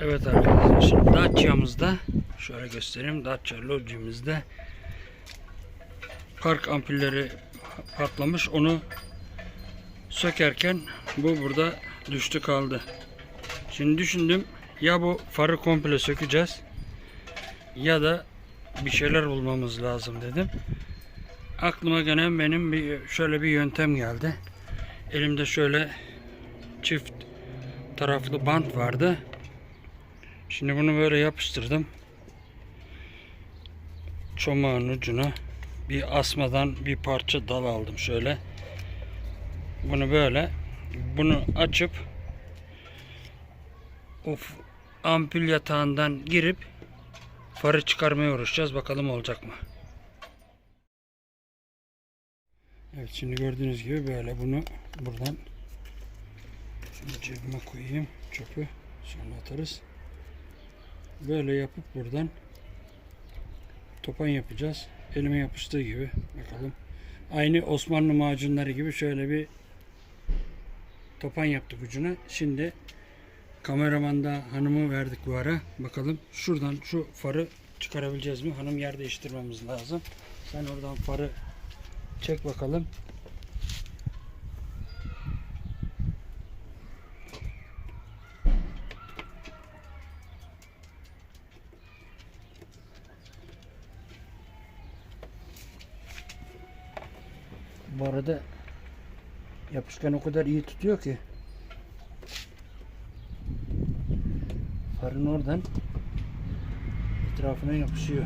Evet arkadaşlar şimdi Dacia'mızda şöyle göstereyim Dacia Logic'imizde park ampulleri patlamış onu sökerken bu burada düştü kaldı. Şimdi düşündüm ya bu farı komple sökeceğiz ya da bir şeyler bulmamız lazım dedim. Aklıma gelen benim bir şöyle bir yöntem geldi. Elimde şöyle çift taraflı bant vardı. Şimdi bunu böyle yapıştırdım. Çomağın ucuna bir asmadan bir parça dal aldım şöyle. Bunu böyle bunu açıp of ampul yatağından girip farı çıkarmaya uğraşacağız. Bakalım olacak mı? Evet şimdi gördüğünüz gibi böyle bunu buradan cebime koyayım çöpü sonra atarız. Böyle yapıp buradan topan yapacağız. Elime yapıştığı gibi bakalım. Aynı Osmanlı macunları gibi şöyle bir topan yaptık ucuna. Şimdi kameramanda hanımı verdik bu ara. Bakalım şuradan şu farı çıkarabileceğiz mi? Hanım yer değiştirmemiz lazım. Sen oradan farı çek bakalım. Bu arada yapışkan o kadar iyi tutuyor ki farın oradan etrafına yapışıyor.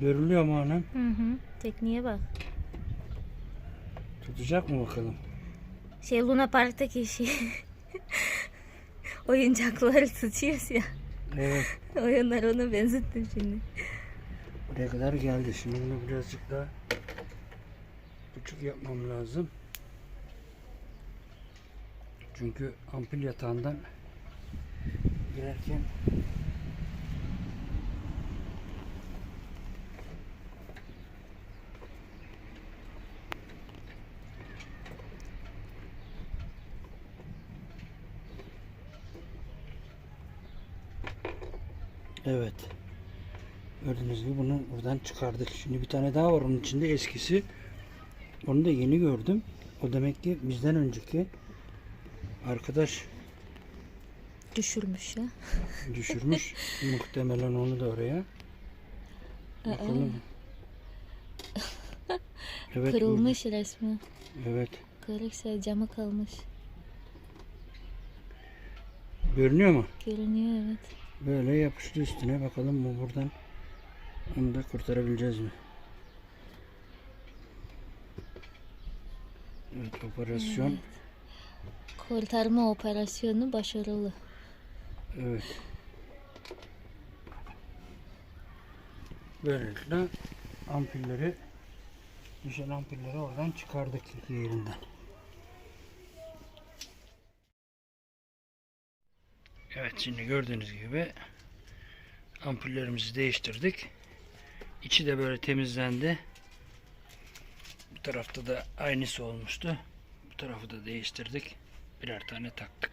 Görülüyor mu hanım? Hı hı. Tekniğe bak. Tutacak mı bakalım? Şey Luna Park'taki şey. Oyuncakları tutuyoruz ya. Evet. Oyunlar onu benzettim şimdi. Buraya kadar geldi. Şimdi bunu birazcık daha küçük yapmam lazım. Çünkü ampul yatağından girerken Evet. Gördüğünüz gibi bunu buradan çıkardık. Şimdi bir tane daha var onun içinde eskisi. Onu da yeni gördüm. O demek ki bizden önceki arkadaş Düşürmüş ya. düşürmüş. Muhtemelen onu da oraya. Bakalım. Evet. Kırılmış resmi. burada. Evet. Kırıksa camı kalmış. Görünüyor mu? Görünüyor evet. Böyle yapıştı üstüne. Bakalım bu buradan onu da kurtarabileceğiz mi? Evet operasyon. Kurtarma operasyonu başarılı. Evet. Böylelikle ampulleri düşen ampulleri oradan çıkardık yerinden. Evet şimdi gördüğünüz gibi ampullerimizi değiştirdik. İçi de böyle temizlendi. Bu tarafta da aynısı olmuştu. Bu tarafı da değiştirdik. Birer tane taktık.